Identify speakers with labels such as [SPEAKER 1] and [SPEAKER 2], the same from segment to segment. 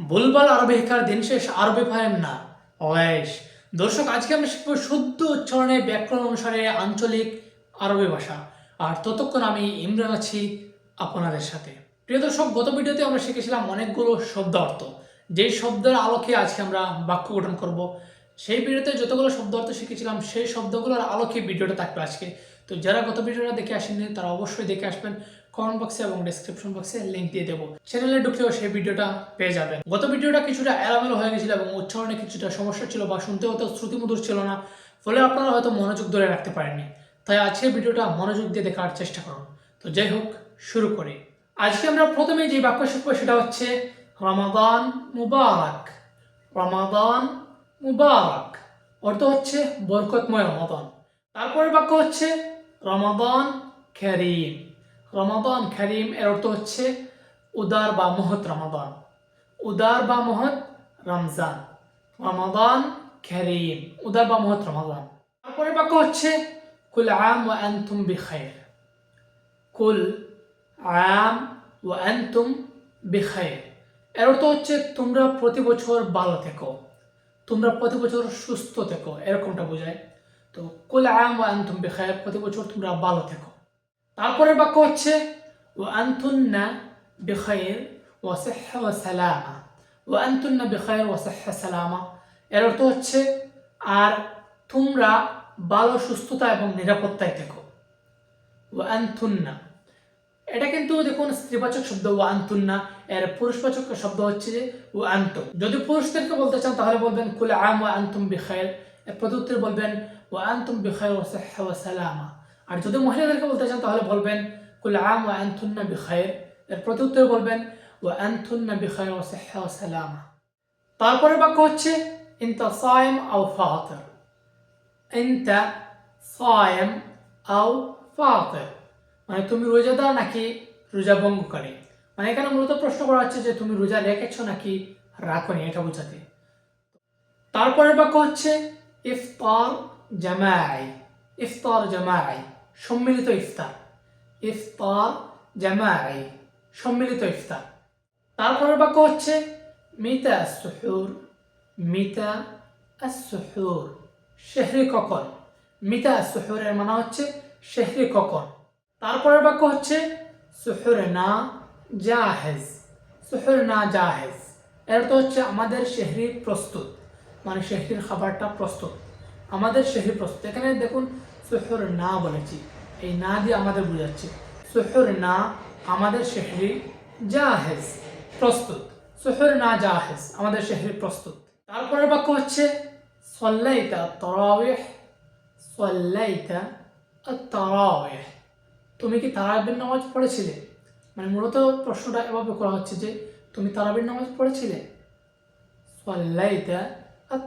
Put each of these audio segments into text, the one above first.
[SPEAKER 1] বুলবাল আরবে হেকার দিন শেষ, আরবে ফাহেম না। ওয়েশ দর্শক, আজকে আমরা শিখব শুদ্ধ উচ্চারণে ব্যাকরণ অনুসারে আঞ্চলিক আরবি ভাষা। আর ততক্ষণ আমি ইমরান আছি আপনাদের সাথে। প্রিয় দর্শক, গত ভিডিওতে আমরা শিখেছিলাম অনেকগুলো শব্দ অর্থ যেই শব্দের আলোকে আজকে আমরা বাক্য গঠন করব। সেই ভিডিওতে যতগুলো শব্দ অর্থ শিখেছিলাম, সেই শব্দগুলোর আলোকে ভিডিওটা থাকবে আজকে। তো যারা গত ভিডিওটা দেখে আসেননি, তারা অবশ্যই দেখে আসবেন। কমেন্ট বক্সে এবং ডেসক্রিপশন বক্সে লিংক দিয়ে দেবো। চ্যানেলে ঢুকলেও সেই ভিডিওটা পেয়ে যাবেন। গত ভিডিওটা কিছুটা এলোমেলো হয়ে গেছিল এবং উচ্চারণে কিছুটা সমস্যা ছিল বা শুনতে হতো শ্রুতিমধুর ছিল না, ফলে আপনারা হয়তো মনোযোগ ধরে রাখতে পারেননি। তাই আজকের ভিডিওটা মনোযোগ দিয়ে দেখার চেষ্টা করুন। তো যাই হোক, শুরু করি। আজকে আমরা প্রথমে যে বাক্য শিখব সেটা হচ্ছে, রমাদান মুবারক। রমাদান মুবারক। অর্থ হচ্ছে বরকতময় রমাদান। তারপরের বাক্য হচ্ছে, রমাদান করিম। রমাদান, করিম, এর অর্থ হচ্ছে উদার বা মহৎ রমাদান। উদার বা মহৎ রমজান। রমাদান, করিম, উদার বা মহৎ রমাদান। তারপরে বাক্য হচ্ছে, কুল আম ওয়া আনতুম বিখাইর। কুল আম ওয়া আনতুম বিখাইর। এর অর্থ হচ্ছে, তোমরা প্রতি বছর ভালো থেকো। তোমরা প্রতি বছর সুস্থ থেকো। এরকমটা বোঝায়। তো, কুল আম ওয়া আনতুম বিখাইর। প্রতি বছর তোমরা ভালো থেকো। তারপরের বাক্য হচ্ছে ও আন্তুন্না বিখাইর ও সিহা ও আন্তুন্না বিখাইর ও সিহা সালামা। এর অর্থ হচ্ছে, আর তোমরা ভালো, সুস্থতা এবং নিরাপত্তায় থেকো। ও আন্তুন্না। এটা কিন্তু দেখুন স্ত্রীবাচক শব্দ ও আন্তুন্না। এর পুরুষবাচক শব্দ হচ্ছে যে ও আন্ত যদি পুরুষদেরকে বলতে চান, তাহলে বলবেন, কুল আম ও আন্তুম বিখাইর। এর বলবেন ও আন্তুম বিখাইর ও সিহা ও সালামা। আর যদি মহিলাদেরকে বলতে চান, তাহলে বলবেন, কুল আম ও আন্তুন্না বিখাইর। এর প্রত্যুত্তর বলবেন ও আন্তুন্না বিখাইর ও সিহা ও সালামা। তারপরে বাক্য হচ্ছে, ইনতা সায়েম আও ফাতির। ইনতা সায়েম আও ফাতির। মানে তুমি রোজাদার নাকি রোজা ভঙ্গকারী? মানে এখানে মূলত প্রশ্ন করা হচ্ছে যে, তুমি রোজা রেখেছো নাকি রাখনি? এটা বোঝাতে। তারপরের বাক্য হচ্ছে, ইফতার জামাই। ইফতার জামাই। সম্মিলিত ইফতার। ইফতার জামাই সম্মিলিত ইফতার। তারপরের বাক্য হচ্ছে, মিতা সুহুর মিতা সুহুর শেহরি কখন মিতা সুহুরের মানে হচ্ছে শেহরি কখন তারপরের বাক্য হচ্ছে সুহুর না জাহেজ সুহুর না জাহেজ। এর তো হচ্ছে আমাদের শেহরি প্রস্তুত মানে শেহরির খাবারটা প্রস্তুত। আমাদের শেহরি প্রস্তুত। এখানে দেখুন সুহুর না বলেছি, এই না দিয়ে আমাদের বোঝাচ্ছে। সুহুর না আমাদের শেহরি জাহেজ, প্রস্তুত। সুহুর না জাহেজ, আমাদের শেহরি প্রস্তুত। তারপরের বাক্য হচ্ছে, সল্লাইতা তরাওয়েহ সল্লাইতা তরাওয়েহ। তুমি কি তারাবির নামাজ পড়েছিলে? মানে মূলত প্রশ্নটা এভাবে করা হচ্ছে যে, তুমি তারাবির নামাজ পড়েছিলে? সল্লাইতা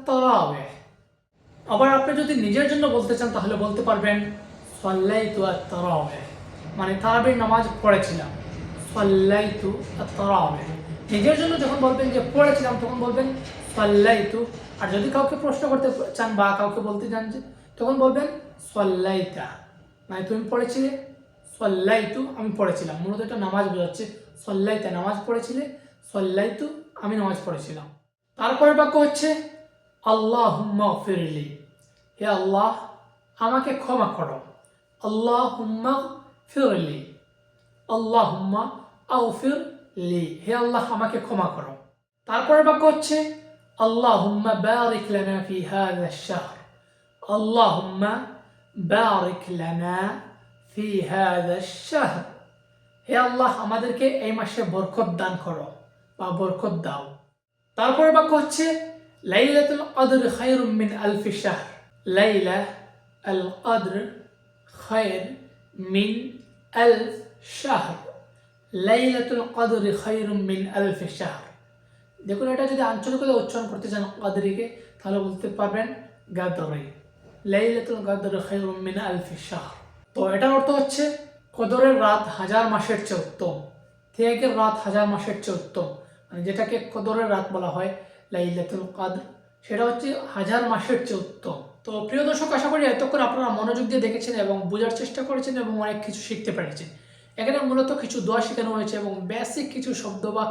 [SPEAKER 1] তরাওয়েহ। আবার আপনি যদি নিজের জন্য বলতে চান, তাহলে বলতে পারবেন, সল্লাইতু তরাওয়েহ মানে তারাবির নামাজ পড়েছিলাম। সল্লাইতু তরাওয়েহ নিজের জন্য যখন বলবেন যে পড়েছিলাম, তখন বলবেন, সল্লাইতু। আর যদি কাউকে প্রশ্ন করতে চান বা কাউকে বলতে চান যে, তখন বলবেন, সল্লাইতা। মানে তুমি পড়েছিলে, সল্লাইতু আমি পড়েছিলাম। মূলত এটা নামাজ বোঝাচ্ছে, সল্লাইতা নামাজ পড়েছিলে, সল্লাইতু আমি নামাজ পড়েছিলাম। তারপরের বাক্য হচ্ছে আল্লাহ ফিরলি হে আল্লাহ, আমাকে ক্ষমা করো। আল্লাহ হুম্মা ফিরলি আল্লাহ হুম্মা আউফির লি। হে আল্লাহ, আমাকে ক্ষমা করো। তারপরের বাক্য হচ্ছে আল্লাহ হুম্মা বারিক লানা ফি হাদা শাহর। আল্লাহ হুম্মা বারিক লানা ফি হাদা শাহর। হে আল্লাহ, আমাদেরকে এই মাসে বরকত দান করো বা বরকত দাও। তারপরের বাক্য হচ্ছে, লাইলাতুল কদর খায়রুম মিন আলফি শাহর। লাইলা আল কদর খায়র মিন আলফ শাহর লাইলাতুল কদর খায়রুম মিন আলফি শাহর দেখুন, এটা যদি আঞ্চলিকতা উচ্চারণ করতে চান কদরিকে, তাহলে বলতে পারবেন গাদরে। লাইলাতুল কদর খায়রুম মিন আলফি শাহর। তো এটার অর্থ হচ্ছে কদরের রাত হাজার মাসের চেয়ে উত্তম। ত্যাগের রাত হাজার মাসের চেয়ে উত্তম। মানে যেটাকে কদরের রাত বলা হয়, লাইলাতুল কাদর, সেটা হচ্ছে হাজার মাসের চেয়ে উত্তম। তো প্রিয় দর্শক, আশা করি এতক্ষণ আপনারা মনোযোগ দিয়ে দেখেছেন এবং বোঝার চেষ্টা করেছেন এবং অনেক কিছু শিখতে পেরেছেন। এখানে মূলত কিছু দোয়া শেখানো হয়েছে এবং বেসিক কিছু শব্দ বা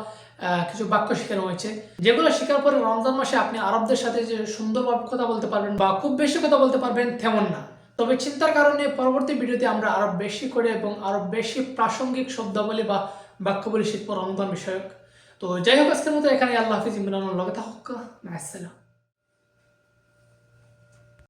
[SPEAKER 1] কিছু বাক্য শেখানো হয়েছে। যেগুলো শেখার পরে রমজান মাসে আপনি আরবদের সাথে যে সুন্দরভাবে কথা বলতে পারবেন বা খুব বেশি কথা বলতে পারবেন তেমন না। তবে চিন্তার কারণে পরবর্তী ভিডিওতে আমরা আরও বেশি করে এবং আরও বেশি প্রাসঙ্গিক শব্দাবলী বা বাক্যবলী শিখব রমজান বিষয়ক। তো যাই হোক, আজকের মতো এখানে আল্লাহ হাফিজ ইমরান থাকুক। আসসালাম।